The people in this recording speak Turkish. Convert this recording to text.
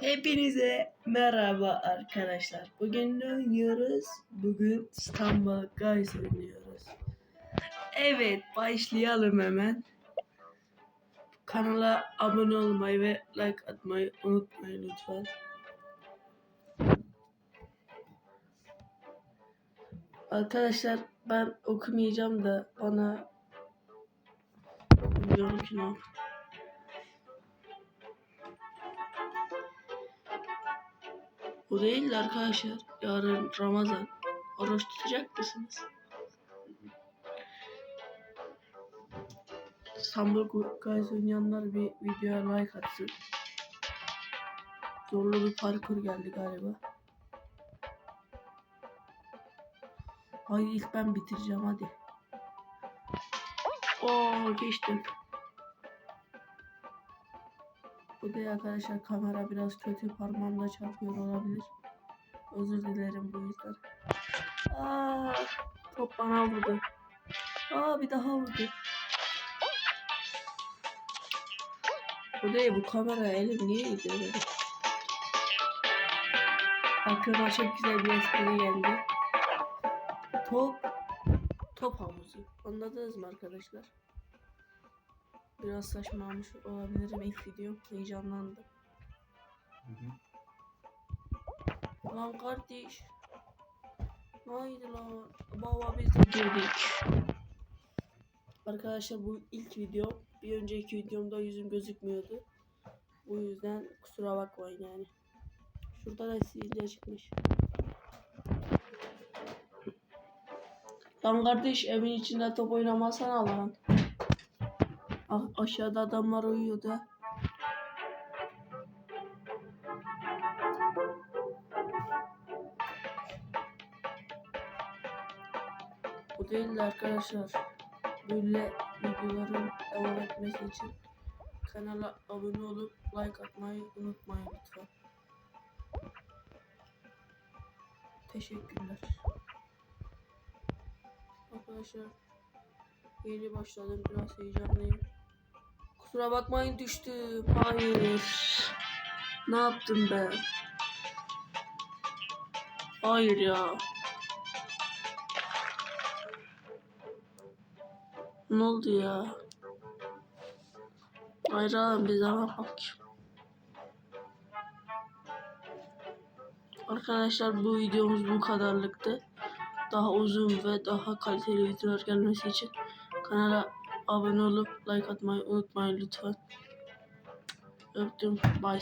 Hepinize merhaba arkadaşlar. Bugün ne oynuyoruz? Bugün İstanbul Guys oynuyoruz. Evet başlayalım hemen. Kanala abone olmayı ve like atmayı unutmayın lütfen. Arkadaşlar ben okumayacağım da bana bilmiyorum ki ne yapayım. Bu değil de arkadaşlar. Yarın Ramazan. Oruç tutacak mısınız? İstanbul Guys oynayanlar bir videoya like atsın. Zorlu bir parkur geldi galiba. Hayır ilk ben bitireceğim hadi. Oo geçtim. Bu da arkadaşlar kamera biraz kötü parmağımda çarpıyor olabilir. Özür dilerim bu yüzden. Aa, top bana vurdu. Aa bir daha vurdu. Bu değil bu kamera elim niye gidiyor böyle? Aklıma çok güzel bir espri geldi. Top top havuzu. Anladınız mı arkadaşlar? Biraz saçmalamış olabilirim ilk video. Heyecanlandım. Lan kardeş. Haydi lan. Baba biz de girdik. Arkadaşlar bu ilk video. Bir önceki videomda yüzüm gözükmüyordu. Bu yüzden kusura bakmayın yani. Şurada da sivilce çıkmış. Lan kardeş evin içinde top oynamasana lan. Ah, aşağıda adamlar uyuyor da. Bu değil de arkadaşlar. Böyle videoların devam etmesi için kanala abone olup like atmayı unutmayın lütfen. Teşekkürler. Arkadaşlar yeni başladım biraz heyecanlıyım. Kusura bakmayın düştüm. Hayır. Ne yaptım ben? Hayır ya. Ne oldu ya? Abi bir zaman bak. Arkadaşlar bu videomuz bu kadarlıktı. Daha uzun ve daha kaliteli videolar gelmesi için kanala abone olup like atmayı unutmayın lütfen. Öptüm. Bye.